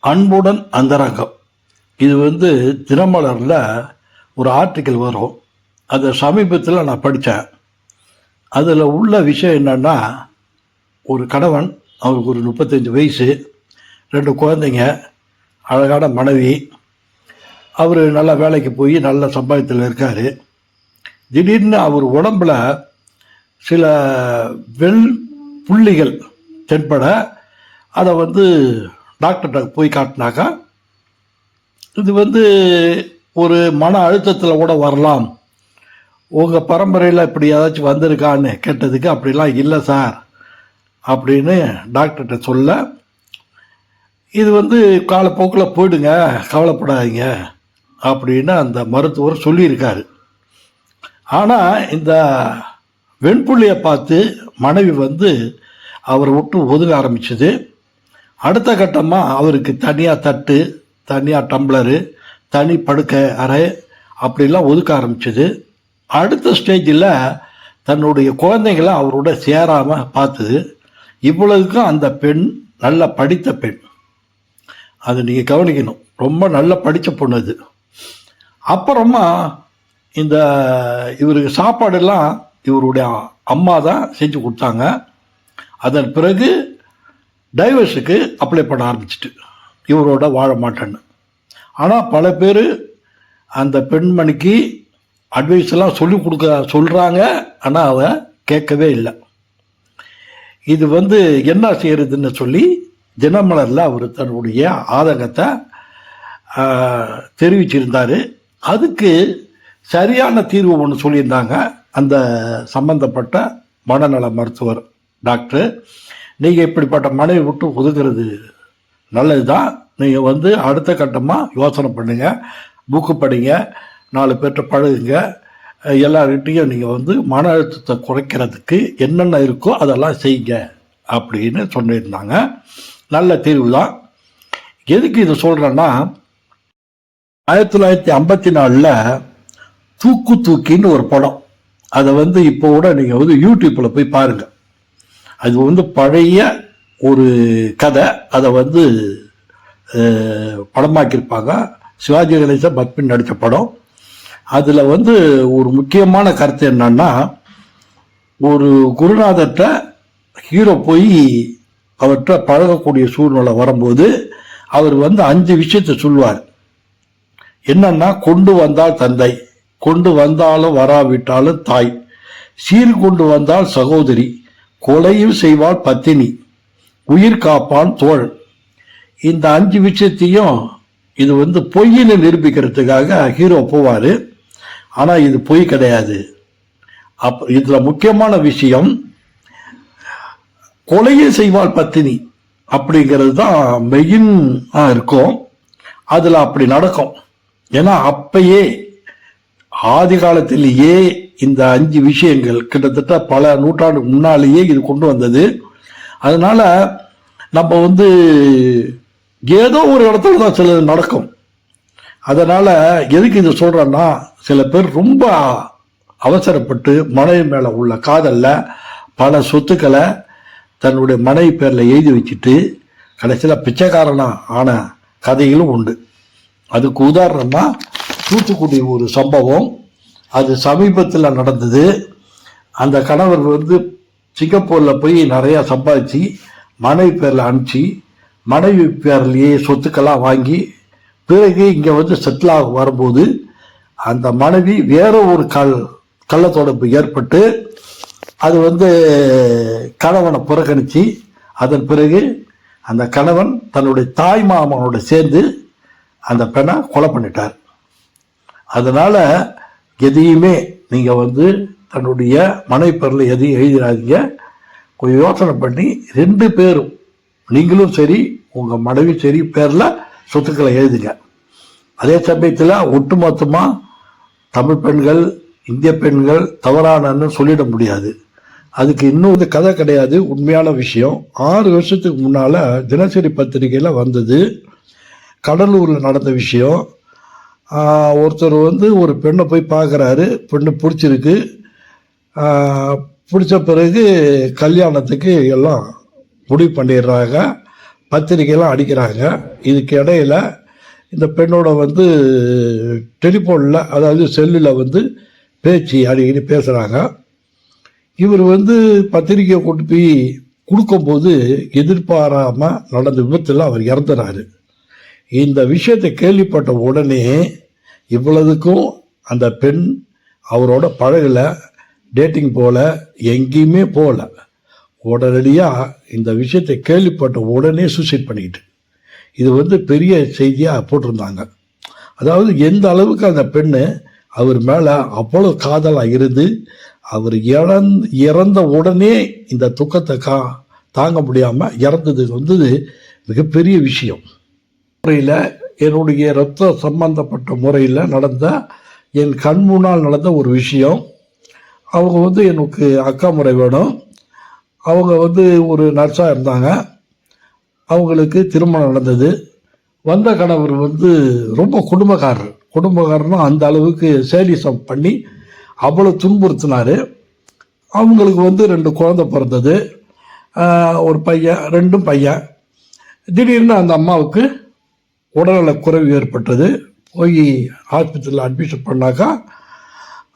அன்புடன் அந்தரங்கம். இது வந்து தினமலரில் ஒரு ஆர்டிக்கல் வரும். அதை சமீபத்தில் நான் படித்தேன் அதில் உள்ள விஷயம் என்னன்னா ஒரு கணவன் அவருக்கு ஒரு முப்பத்தஞ்சு வயசு ரெண்டு குழந்தைங்க அழகான மனைவி. அவர் நல்ல வேலைக்கு போய் நல்ல சம்பாதத்தில் இருக்கார். திடீர்னு அவர் உடம்புல சில வெள் புள்ளிகள் தென்பட அதை வந்து டாக்டர்கிட்ட போய் காட்டினாக்கா இது வந்து ஒரு மன அழுத்தத்தில் கூட வரலாம். உங்கள் பரம்பரையில் இப்படி ஏதாச்சும் வந்திருக்கான்னு கேட்டதுக்கு அப்படிலாம் இல்லை சார் அப்படின்னு டாக்டர்கிட்ட சொல்ல இது வந்து காலப்போக்கில் போயிடுங்க கவலைப்படாதீங்க அப்படின்னு அந்த மருத்துவர் சொல்லியிருக்காரு. ஆனால் இந்த வெண்புள்ளியை பார்த்து மனைவி வந்து அவரை விட்டு ஒதுங்க ஆரம்பிச்சது. அடுத்த கட்டமாக அவருக்கு தனியாக தட்டு தனியாக டம்ளரு தனி படுக்கை அறை அப்படிலாம் ஒதுக்க ஆரம்பிச்சது. அடுத்த ஸ்டேஜில் தன்னுடைய குழந்தைங்கள அவரோட சேராமல் பார்த்தது. இவ்வளவுக்கும் அந்த பெண் நல்ல படித்த பெண். அது நீங்கள் கவனிக்கணும். ரொம்ப நல்ல படித்த பொண்ணு அது. அப்புறமா இந்த இவருக்கு சாப்பாடெல்லாம் இவருடைய அம்மா தான் செஞ்சு கொடுத்தாங்க. அதன் பிறகு டைவர்ஸுக்கு அப்ளை பண்ண ஆரம்பிச்சிட்டு. இவரோட வாழ மாட்டேன்னு. ஆனால் பல பேர் அந்த பெண்மணிக்கு அட்வைஸ் எல்லாம் சொல்லி கொடுக்க சொல்கிறாங்க ஆனால் அவ கேட்கவே இல்லை. இது வந்து என்ன செய்கிறதுன்னு சொல்லி தினமலரில் அவர் தன்னுடைய ஆதங்கத்தை தெரிவிச்சிருந்தார் தெரிவிச்சிருந்தாரு. அதுக்கு சரியான தீர்வு ஒன்று சொல்லியிருந்தாங்க. அந்த சம்பந்தப்பட்ட மனநல மருத்துவர் டாக்டர் நீங்கள் இப்படிப்பட்ட மனைவி விட்டு ஒதுக்குறது நல்லது தான் நீங்கள் வந்து அடுத்த கட்டமாக யோசனை பண்ணுங்கள் புக்கு படிங்க நாலு பேர்கிட்ட பழகுங்க. எல்லார்கிட்டையும் நீங்கள் வந்து மன அழுத்தத்தை குறைக்கிறதுக்கு என்னென்ன இருக்கோ அதெல்லாம் செய்யுங்க அப்படின்னு சொல்லியிருந்தாங்க நல்ல தீர்வு தான் எதுக்கு இது சொல்கிறேன்னா ஆயிரத்தி தொள்ளாயிரத்தி ஐம்பத்தி நாலில் தூக்கு தூக்கின்னு ஒரு படம். அதை வந்து இப்போ கூட நீங்கள் வந்து யூடியூப்பில் போய் பாருங்கள் அது வந்து பழைய ஒரு கதை. அதை வந்து படமாக்கியிருப்பாங்க. சிவாஜி கணேசன் பத்மின் நடித்த படம். அதில் வந்து ஒரு முக்கியமான கருத்து என்னன்னா ஒரு குருநாதர்கிட்ட ஹீரோ போய் அவர்கிட்ட பழகக்கூடிய சூழ்நிலை வரும்போது அவர் வந்து அஞ்சு விஷயத்தை சொல்லுவார். என்னன்னா கொண்டு வந்தால் தந்தை கொண்டு வந்தாலும் வராவிட்டாலும் தாய் சீர் கொண்டு வந்தால் சகோதரி கொலையும் செய்வாள் பத்தினி உயிர் காப்பான் தோழ் இந்த அஞ்சு விஷயத்தையும் இது வந்து பொய்ன்னு நிரூபிக்கிறதுக்காக ஹீரோ போவார். ஆனால் இது பொய் கிடையாது. அப் இதில் முக்கியமான விஷயம் கொலையை செய்வாள் பத்தினி அப்படிங்கிறது தான் மெயின் இருக்கும். அதில் அப்படி நடக்கும். ஏன்னா அப்பயே ஆதி காலத்திலேயே இந்த அஞ்சு விஷயங்கள் கிட்டத்தட்ட பல நூற்றாண்டு முன்னாலேயே இது கொண்டு வந்தது. அதனால நம்ம வந்து ஏதோ ஒரு இடத்துல தான் சில நடக்கும். அதனால் எதுக்கு இது சொல்கிறேன்னா சில பேர் ரொம்ப அவசரப்பட்டு மனைவி மேலே உள்ள காதலில் பல சொத்துக்களை தன்னுடைய மனைவி பேரில் எழுதி வச்சுட்டு கடைசியில் பிச்சைக்காரனா ஆன கதைகளும் உண்டு. அதுக்கு உதாரணமாக தூத்துக்குடி ஒரு சம்பவம். அது சமீபத்தில் நடந்தது. அந்த கணவர் வந்து சிங்கப்பூரில் போய் நிறையா சம்பாதிச்சு மனைவி பேரில் அனுப்பிச்சு மனைவி பேர்லேயே சொத்துக்கெல்லாம் வாங்கி பிறகு இங்கே வந்து செட்டில் ஆக வரும்போது அந்த மனைவி வேற ஒரு கல் கள்ள தொடர்பு ஏற்பட்டு அது வந்து கணவனை புறக்கணித்து அதன் பிறகு அந்த கணவன் தன்னுடைய தாய் மாமனோட சேர்ந்து அந்த பெண்ணை கொலை பண்ணிட்டார். அதனால் எதையுமே நீங்க வந்து தன்னுடைய மனைப்பரில் எதையும் எழுதிடாதீங்க. கொஞ்சம் யோசனை பண்ணி ரெண்டு பேரும் நீங்களும் சரி உங்க மனைவி சரி பேர்ல சொத்துக்களை எழுதுங்க. அதே சமயத்தில் ஒட்டுமொத்தமாக தமிழ் பெண்கள் இந்திய பெண்கள் தவறானன்னு சொல்லிட முடியாது. அதுக்கு இன்னும் வந்து கதை கிடையாது உண்மையான விஷயம். ஆறு வருஷத்துக்கு முன்னால் தினசரி பத்திரிகையில் வந்தது கடலூரில் நடந்த விஷயம். ஒருத்தர் வந்து ஒரு பெண்ணை போய் பார்க்குறாரு. பெண்ணு பிடிச்சிருக்கு. பிடிச்ச பிறகு கல்யாணத்துக்கு எல்லாம் முடிவு பண்ணிடுறாங்க. பத்திரிக்கைலாம் அடிக்கிறாங்க. இதுக்கு இடையில இந்த பெண்ணோட வந்து டெலிஃபோனில் அதாவது செல்லில் வந்து பேச்சு அடிக்கடி பேசுகிறாங்க இவர் வந்து பத்திரிக்கையை கொண்டு போய் கொடுக்கும்போது எதிர்பாராமல் நடந்த விபத்தில் அவர் இறந்துறாரு. இந்த விஷயத்தை கேள்விப்பட்ட உடனே இவ்வளவுக்கும் அந்த பெண் அவரோட பழகலை டேட்டிங் போகல எங்கேயுமே போகல உடனடியாக இந்த விஷயத்தை கேள்விப்பட்ட உடனே சூசைட் பண்ணிக்கிட்டு இது வந்து பெரிய செய்தியாக போட்டிருந்தாங்க. அதாவது எந்த அளவுக்கு அந்த பெண்ணு அவர் மேலே அவ்வளோ காதலாக இருந்து அவர் இறந் இறந்த உடனே இந்த துக்கத்தை கா தாங்க முடியாமல் இறந்தது வந்து மிகப்பெரிய விஷயம். முறையில் என்னுடைய இரத்த சம்பந்தப்பட்ட முறையில் நடந்த என் கண் முன்னால் நடந்த ஒரு விஷயம். அவங்க வந்து எனக்கு அக்கா முறை வேணும். அவங்க வந்து ஒரு நர்ஸாக இருந்தாங்க. அவங்களுக்கு திருமணம் நடந்தது. வந்த கணவர் வந்து ரொம்ப குடும்பக்காரர். குடும்பக்காரனா அந்த அளவுக்கு சேலிசம் பண்ணி அவ்வளோ துன்புறுத்தினார். அவங்களுக்கு வந்து ரெண்டு குழந்தை பிறந்தது. ஒரு பையன் ரெண்டும் பையன். திடீர்னு அந்த அம்மாவுக்கு உடல்நல குறைவு ஏற்பட்டது. போய் ஹாஸ்பிட்டலில் அட்மிஷன் பண்ணாக்கா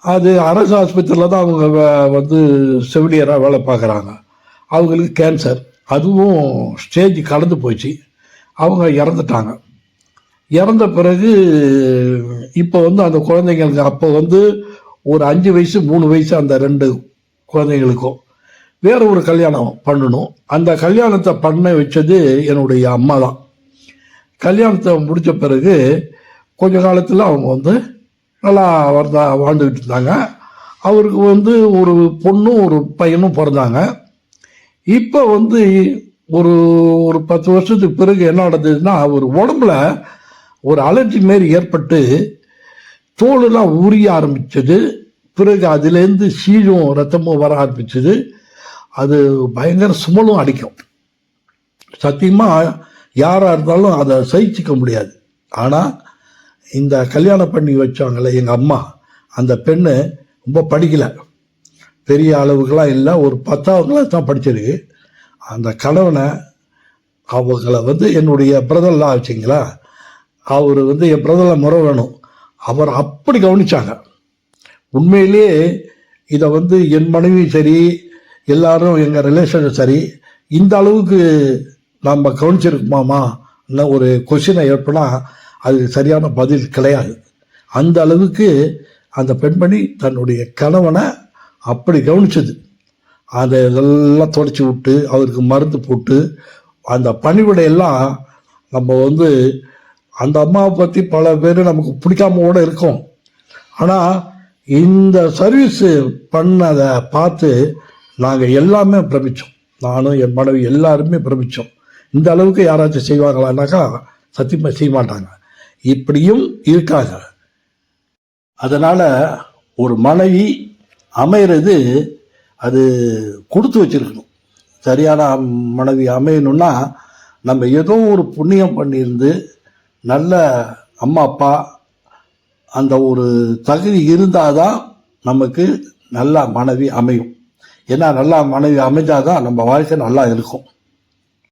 அது அரசு ஆஸ்பத்திரியில் தான் அவங்க வே- வந்து செவிலியராக வேலை பார்க்குறாங்க. அவங்களுக்கு கேன்சர் அதுவும் ஸ்டேஜ் கலந்து போச்சு. அவங்க இறந்துட்டாங்க. இறந்த பிறகு இப்போ வந்து அந்த குழந்தைங்களுக்கு அப்போ வந்து ஒரு அஞ்சு வயசு மூணு வயசு அந்த ரெண்டு குழந்தைங்களுக்கும் வேற ஒரு கல்யாணம் பண்ணணும். அந்த கல்யாணத்தை பண்ண வச்சது என்னுடைய அம்மா தான். கல்யாணத்தை முடிச்ச பிறகு கொஞ்ச காலத்தில் அவங்க வந்து நல்லா வந்தா வாழ்ந்துக்கிட்டு இருந்தாங்க. அவருக்கு வந்து ஒரு பொண்ணும் ஒரு பையனும் பிறந்தாங்க. இப்போ வந்து ஒரு ஒரு பத்து வருஷத்துக்கு பிறகு என்ன நடந்ததுன்னா அவர் உடம்புல ஒரு அலர்ஜி மாரி ஏற்பட்டு தோலெல்லாம் உரிய ஆரம்பிச்சது. பிறகு அதுலேருந்து சீழும் ரத்தமும் வர ஆரம்பிச்சது. அது பயங்கர சுமலும் அடிக்கும். சத்தியமாக யாராக இருந்தாலும் அதை சகிச்சிக்க முடியாது. ஆனால் இந்த கல்யாணம் பண்ணி வச்சாங்களே எங்கள் அம்மா அந்த பெண்ணு ரொம்ப படிக்கலை. பெரிய அளவுக்கெல்லாம் இல்லை ஒரு பத்தாவது கிளாஸ் தான் படிச்சிருக்கு. அந்த கணவனை அவங்கள வந்து என்னுடைய பிரதர்லாம் வச்சிங்களா அவர் வந்து என் பிரதரில் முறை வேணும். அவர் அப்படி கவனிச்சாங்க. உண்மையிலேயே இதை வந்து என் மனைவியும் சரி எல்லாரும் எங்கள் ரிலேஷனும் சரி இந்த அளவுக்கு நம்ம கவனிச்சிருக்குமாமா ஒரு கொஷினை ஏற்பனா அது சரியான பதில் கிடையாது. அந்த அளவுக்கு அந்த பெண்மணி தன்னுடைய கணவனை அப்படி கவனிச்சது. அதை இதெல்லாம் தொடச்சி விட்டு அவருக்கு மருந்து போட்டு அந்த பணிவிடையெல்லாம் நம்ம வந்து அந்த அம்மாவை பற்றி பல பேர் நமக்கு பிடிக்காம கூட இருக்கும். ஆனால் இந்த சர்வீஸு பண்ணதை பார்த்து நாங்கள் எல்லாமே பிரமித்தோம் நானும் என் மனைவி எல்லாருமே பிரமித்தோம் இந்த அளவுக்கு யாராச்சும் செய்வாங்களான்னாக்கா சத்தியமாக செய்ய மாட்டாங்க இப்படியும் இருக்காங்க அதனால் ஒரு மனைவி அமைகிறது அது கொடுத்து வச்சிருக்கணும். சரியான மனைவி அமையணும்னா நம்ம ஏதோ ஒரு புண்ணியம் பண்ணியிருந்து நல்ல அம்மா அப்பா அந்த ஒரு தகுதி இருந்தால் தான் நமக்கு நல்ல மனைவி அமையும். ஏன்னா நல்லா மனைவி அமைஞ்சாதான் நம்ம வாழ்க்கை நல்லா இருக்கும்.